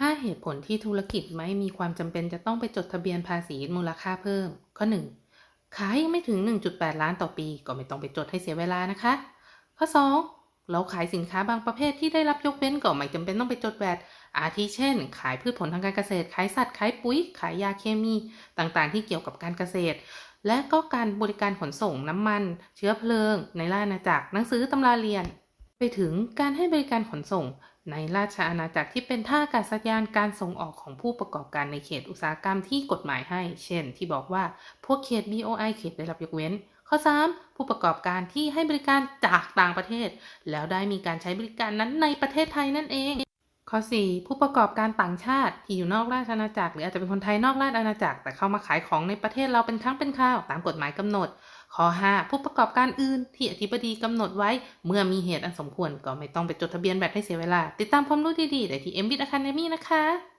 5 เหตุผลที่ธุรกิจไม่มีความจำเป็นจะต้องไปจดทะเบียนภาษีมูลค่าเพิ่ม ข้อ 1. ขายยังไม่ถึง 1.8 ล้านต่อปี ก็ไม่ต้องไปจดให้เสียเวลานะคะ ข้อ 2. เราขายสินค้าบางประเภทที่ได้รับยกเว้นก็ไม่จำเป็นต้องไปจดแวดอาทิเช่น ขายพืชผลทางการเกษตร ขายสัตว์ ขายปุ๋ย ขายยาเคมี ต่างๆ ที่เกี่ยวกับการเกษตร และก็การบริการขนส่งน้ำมัน เชื้อเพลิง ในราชอาณาจักรหนังสือตำราเรียน ไปถึงการให้บริการขนส่ง ในราชอาณาจักรที่เป็นท่าอากาศยานการส่งออกของผู้ประกอบการในเขตอุตสาหกรรมที่กฎหมายให้ เช่น ที่บอกว่าพวกเขต BOI เขตได้รับยกเว้น ข้อ 3. ผู้ประกอบการที่ให้บริการจากต่างประเทศ แล้วได้มีการใช้บริการนั้นในประเทศไทยนั่นเอง ข้อ 4. ผู้ประกอบการต่างชาติที่อยู่นอกราชอาณาจักร หรืออาจจะเป็นคนไทยนอกราชอาณาจักรแต่เข้ามาขายของในประเทศเราเป็นครั้งเป็นคราวตามกฎหมายกำหนด ข้อ 5 ผู้ประกอบการอื่น ที่อธิบดีกำหนดไว้ เมื่อมีเหตุอันสมควรก็ไม่ต้องไปจดทะเบียนแบบให้เสียเวลา ติดตามความรู้ดีๆ ได้ที่ m b i t Academy นะคะ